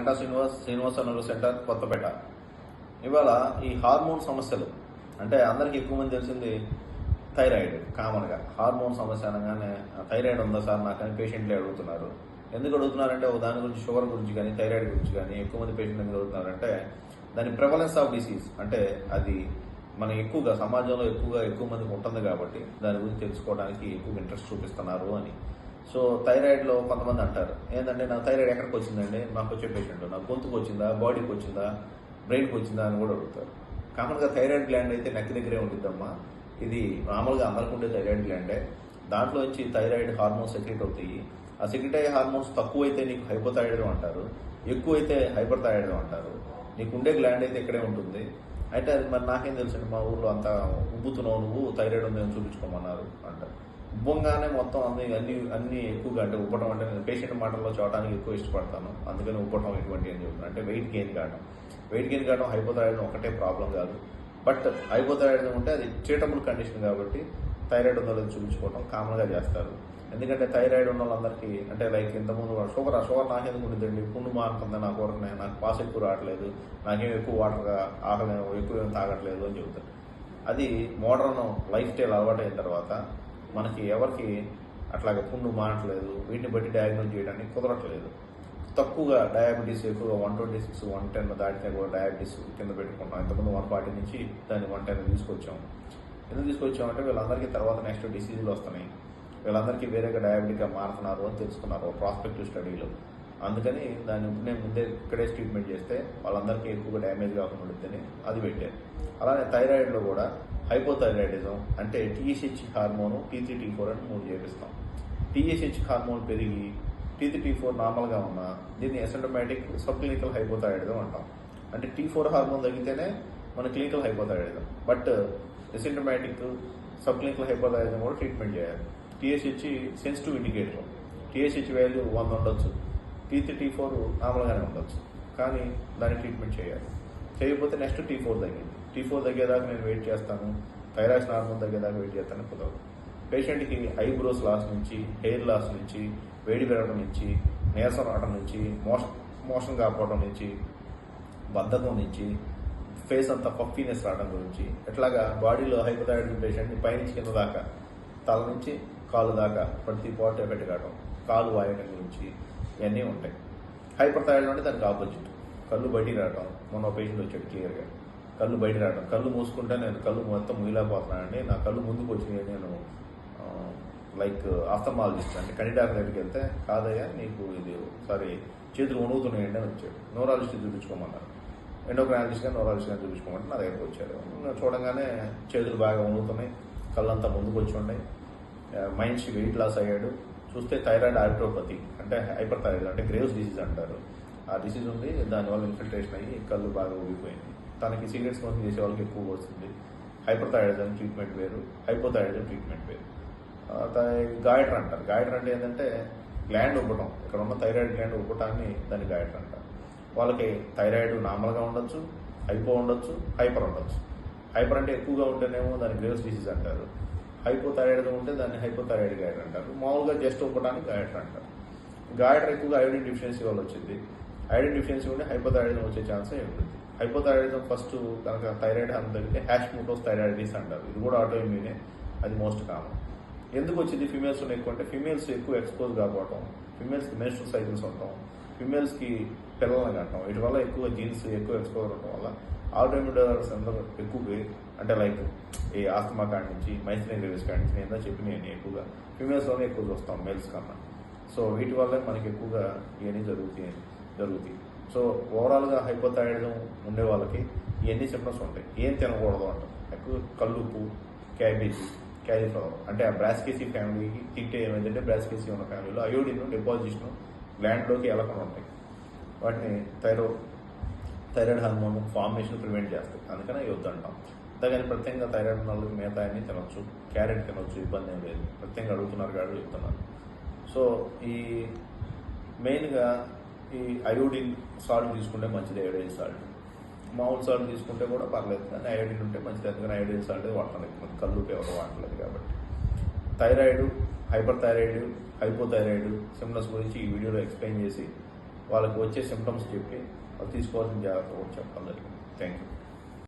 Ganta Srinivas Srinivasa centre Kothapeta. ఇవాళ ఈ hormone సమస్యలు అంటే అందరికీ ఎక్కువ మంది తెలిసింది థైరాయిడ్ కామన్గా. హార్మోన్ సమస్య అనగానే థైరాయిడ్ ఉందా సార్? నాకని పేషెంట్లే అడుగుతున్నారు. ఎందుకు అడుగుతున్నారంటే ఓ దాని గురించి షుగర్ గురించి కానీ థైరాయిడ్ గురించి కానీ ఎక్కువ మంది పేషెంట్ ఎందుకు అడుగుతున్నారంటే దాని ప్రివలెన్స్ ఆఫ్ డిసీజ్ అంటే అది మనం ఎక్కువగా సమాజంలో ఎక్కువగా ఎక్కువ మందికి ఉంటుంది కాబట్టి దాని గురించి తెలుసుకోవడానికి ఎక్కువ ఇంట్రెస్ట్ చూపిస్తున్నారు అని. సో థైరాయిడ్లో కొంతమంది అంటారు. ఏంటంటే నా థైరాయిడ్ ఎక్కడికి వచ్చిందండి? నాకు వచ్చే పేషెంట్. నా గొంతుకు వచ్చిందా? బాడీకి వచ్చిందా? బ్రెయిన్కి వచ్చిందా? అని కూడా అడుగుతారు. కామన్గా థైరాయిడ్ గ్లాండ్ అయితే నెక్ దగ్గరే ఉండిద్దమ్మా. ఇది మామూలుగా అందరికి ఉండే థైరాయిడ్ గ్లాండే. దాంట్లో వచ్చి థైరాయిడ్ హార్మోన్స్ సెక్రెట్ అవుతాయి. ఆ సెక్రెట్ అయ్యే హార్మోన్స్ తక్కువైతే నీకు హైపోథైరాయిడ్ అంటారు. ఎక్కువైతే హైపర్ థైరాయిడ్ అంటారు. నీకు ఉండే గ్లాండ్ అయితే ఇక్కడే ఉంటుంది. అయితే అది మరి నాకేం తెలుసండి? మా ఊర్లో అంతా ఉబ్బుతున్నావు నువ్వు థైరాయిడ్ ఉందని చూపించుకోమన్నారు అంటారు. ఉబ్బంగానే మొత్తం అన్ని అన్ని అన్ని ఎక్కువగా అంటే ఉబ్బటం అంటే నేను పేషెంట్ మాటల్లో చూడటానికి ఎక్కువ ఇష్టపడతాను. అందుకని ఉబ్బటం ఎటువంటి అని చెప్తున్నాను అంటే వెయిట్ గెయిన్ కావడం. వెయిట్ గెయిన్ కావడం హైపోథైరాయిడ్ ఒకటే ప్రాబ్లం కాదు. బట్ హైపోథైరాయిడ్ ఉంటే అది ట్రీటబుల్ కండిషన్ కాబట్టి థైరాయిడ్ ఉందో లేదో చూపించుకోవడం కామన్గా చేస్తారు. ఎందుకంటే థైరాయిడ్ ఉన్న వాళ్ళందరికీ అంటే లైక్ ఇంతకుముందు షుగర్ షుగర్ నాకెందుకు ఉంటుందండి పుండు మారుతుంది నాకు ఊరకనే నాకు పాస్ ఎక్కువ రావట్లేదు. నాకేం ఎక్కువ వాటర్ ఆకలేము ఎక్కువ ఏం తాగట్లేదు అని చెబుతారు అది మోడర్న్ లైఫ్ స్టైల్ అలవాటైన తర్వాత మనకి ఎవరికి అట్లాగే పుండు మానట్లేదు వీటిని బట్టి డయాగ్నోస్ చేయడానికి కుదరట్లేదు. తక్కువగా డయాబెటీస్ ఎక్కువగా one twenty six one ten దాటితే కూడా డయాబెటీస్ కింద పెట్టుకుంటాం ఇంతకుముందు వన్ ఫార్టీ నుంచి దాన్ని వన్ టెన్ తీసుకొచ్చాం. ఎందుకు తీసుకొచ్చామంటే వీళ్ళందరికీ తర్వాత నెక్స్ట్ డిసీజులు వస్తున్నాయి. వీళ్ళందరికీ వేరేగా డయాబెటిక్గా మారుతున్నారు అని తెలుసుకున్నారు. ప్రాస్పెక్టివ్ స్టడీలో అందుకని దాన్ని నేను ముందే ఇక్కడే ట్రీట్మెంట్ చేస్తే వాళ్ళందరికీ ఎక్కువగా డ్యామేజ్ కాకుండా ఉంటుందని అది పెట్టారు. అలానే థైరాయిడ్లో కూడా హైపోథైరాయిడిజం అంటే TSH hormone T three T four అని మూడు చేపిస్తాం. టీఎస్హెచ్ హార్మోన్ పెరిగి టీ త్రీ టీ ఫోర్ నార్మల్గా ఉన్నా దీన్ని ఎసెంటోమేటిక్ సబ్ క్లినికల్ హైపోథైరాయిడిజం అంటాం. అంటే టీ ఫోర్ హార్మోన్ తగ్గితేనే మన clinical hypothyroidism but asymptomatic sub clinical hypothyroidism కూడా ట్రీట్మెంట్ చేయాలి. TSH sensitive indicator TSH value వంద ఉండొచ్చు. టీ త్రీ టీ ఫోర్ నార్మల్గానే ఉండొచ్చు. కానీ దాన్ని ట్రీట్మెంట్ చేయాలి. చేయకపోతే నెక్స్ట్ టీ ఫోర్ తగ్గింది. టీ ఫోర్ తగ్గేదాకా నేను వెయిట్ చేస్తాను. థైరాయిడ్ నార్మల్ తగ్గేదాకా వెయిట్ చేస్తాను కుదరదు. పేషెంట్కి ఐబ్రోస్ లాస్ నుంచి హెయిర్ లాస్ నుంచి వేడి పెరగడం నుంచి నీరసం రావడం నుంచి మోషన్ మోషన్ కాకపోవడం నుంచి బద్ధకం నుంచి ఫేస్ అంతా పఫీనెస్ రావడం గురించి ఎట్లాగా బాడీలో హైపోథైరాయిడ్ పేషెంట్ని పైనుంచి కింద దాకా తల నుంచి కాలు దాకా ప్రతి పాటు ఎఫెక్ట్ కావడం కాలు వాయడం గురించి ఇవన్నీ ఉంటాయి. హైపర్ థైరాయిడ్ అంటే దానికి ఆపోజిట్. కళ్ళు బయటికి రావడం. మొన్న పేషెంట్ వచ్చాడు క్లియర్గా. కళ్ళు బయట రావడం. కళ్ళు మూసుకుంటే నేను కళ్ళు మొత్తం ముగిలేకపోతున్నానండి నా కళ్ళు ముందుకు వచ్చినాయి నేను లైక్ ఆఫ్థమాలజిస్ట్ అంటే కని డాక్టర్ దగ్గరికి వెళ్తే కాదయ్యా నీకు ఇది సారీ చేతులు వణుగుతున్నాయండి అని వచ్చాడు. న్యూరాలజిస్ట్ చూపించుకోమన్నారు. ఎండోక్రాలజిస్ట్ కానీ న్యూరాలజిస్ట్ కానీ చూపించుకోమంటే నా దగ్గరకు వచ్చాడు చూడంగానే చూడగానే చేతులు బాగా వణుగుతున్నాయి కళ్ళంతా ముందుకు వచ్చి ఉన్నాయి. మైండ్స్ వెయిట్ లాస్ అయ్యాడు. చూస్తే థైరాయిడ్ ఆర్ట్రోపతి అంటే హైపర్ థైరాయిడ్ అంటే గ్రేవ్స్ డిసీజ్ అంటారు. ఆ డిసీజ్ ఉంది దానివల్ల ఇన్ఫిల్ట్రేషన్ అయ్యి కళ్ళు బాగా ఊగిపోయింది. తనకి సిగరెట్ స్మోకింగ్ చేసే వాళ్ళకి ఎక్కువ వస్తుంది. హైపర్ థైరాయిడ్ ట్రీట్మెంట్ వేరు హైపోథైరాయిడ్ ట్రీట్మెంట్ వేరు. గాయటర్ అంటారు. గాయటర్ అంటే ఏంటంటే గ్లాండ్ ఉబ్బటం ఇక్కడ ఉన్న థైరాయిడ్ గ్లాండ్ ఉబ్బటాన్ని దాన్ని గాయటర్ అంటారు. వాళ్ళకి థైరాయిడ్ నార్మల్గా ఉండొచ్చు హైపో ఉండొచ్చు హైపర్ ఉండొచ్చు. హైపర్ అంటే ఎక్కువగా ఉంటేనేమో దాన్ని గ్రేవ్స్ డిసీజ్ అంటారు. హైపోథైరాయిడ్గా ఉంటే దాన్ని హైపోథైరాయిడ్ గాయటర్ అంటారు. మామూలుగా జస్ట్ ఒక్కటానికి గాయటర్ అంటారు. గాయటర్ ఎక్కువగా ఐడిన్ డిఫిషియన్సీ వల్ల వచ్చింది. ఐడిన్ డిఫిషియన్సీ ఉంటే హైపోథైరాయిడ్ వచ్చే ఛాన్సే ఉంటుంది. హైపోథైరాయిడిజం ఫస్ట్ కనుక థైరాయిడ్ హార్మ్ తగ్గితే హ్యాష్ మోటోస్ థైరాయిడిస్ అంటారు. ఇది కూడా ఆటో ఇమ్యూనే అది మోస్ట్ కామన్. ఎందుకు వచ్చింది ఫీమేల్స్ ఎక్కువ అంటే ఫీమేల్స్ ఎక్కువ ఎక్స్పోజ్ కాకపోవటం ఫీమేల్స్కి మెన్స్ట్రల్ సైకిల్స్ ఉండటం ఫీమేల్స్కి పిల్లల్ని కట్టడం వీటి వల్ల ఎక్కువ జీన్స్ ఎక్కువ ఎక్స్పోజ్ ఉండటం వల్ల ఆటోమిడర్స్ అందరూ ఎక్కువ. అంటే లైక్ ఈ ఆస్తమా కాడి నుంచి మైథిలిన్ రిలీజ్ కాడి నుంచి నేను చెప్పినాయి ఎక్కువగా. ఫీమేల్స్లోనే ఎక్కువ చూస్తాం మేల్స్ కన్నా. సో వీటి వల్ల మనకి ఎక్కువగా ఇవన్నీ జరుగుతాయి జరుగుతాయి. సో ఓవరాల్గా హైపోథైరాయిడ్ ఉండే వాళ్ళకి ఇవన్నీ సిమ్టమ్స్ ఉంటాయి. ఏం తినకూడదు అంటాం. ఎక్కువ కల్లుప్పు క్యాబేజీ క్యాలీఫ్లవర్. అంటే ఆ బ్రాస్కేసీ ఫ్యామిలీకి తింటే ఏమైందంటే బ్రాస్కేసీ ఉన్న ఫ్యామిలీలో అయోడిన్ డిపాజిషన్ గ్లాండ్లోకి వెళ్ళకుండా ఉంటాయి. వాటిని thyro thyroid hormone formation prevent చేస్తాయి. అందుకని అవి వద్దంటాం. అంతేగాని ప్రత్యేకంగా థైరాయిడ్ ఉన్నవాళ్ళు మిగతా అన్ని తినొచ్చు. క్యారెట్ తినొచ్చు ఇబ్బంది ఏం లేదు. ప్రత్యేకంగా అడుగుతున్నారు కాబట్టి చెప్తున్నారు సో ఈ మెయిన్గా ఈ అయోడిన్ సాల్ట్ తీసుకుంటే మంచిది అయోడిన్ సాల్ట్. మామూలు సాల్ట్ తీసుకుంటే కూడా పర్లేదు కానీ అయోడిన్ ఉంటే మంచిది. అందుకని అయోడిన్ సాల్ట్ వాడతాం ఎక్కువ కళ్ళు ఎవరు వాడలేదు కాబట్టి. Thyroid hyper thyroid hypothyroid symptoms గురించి ఈ వీడియోలో ఎక్స్ప్లెయిన్ చేసి వాళ్ళకి వచ్చే సిమ్టమ్స్ చెప్పి వాళ్ళు తీసుకోవాల్సిన జాగ్రత్త కూడా చెప్పాలి థ్యాంక్ యూ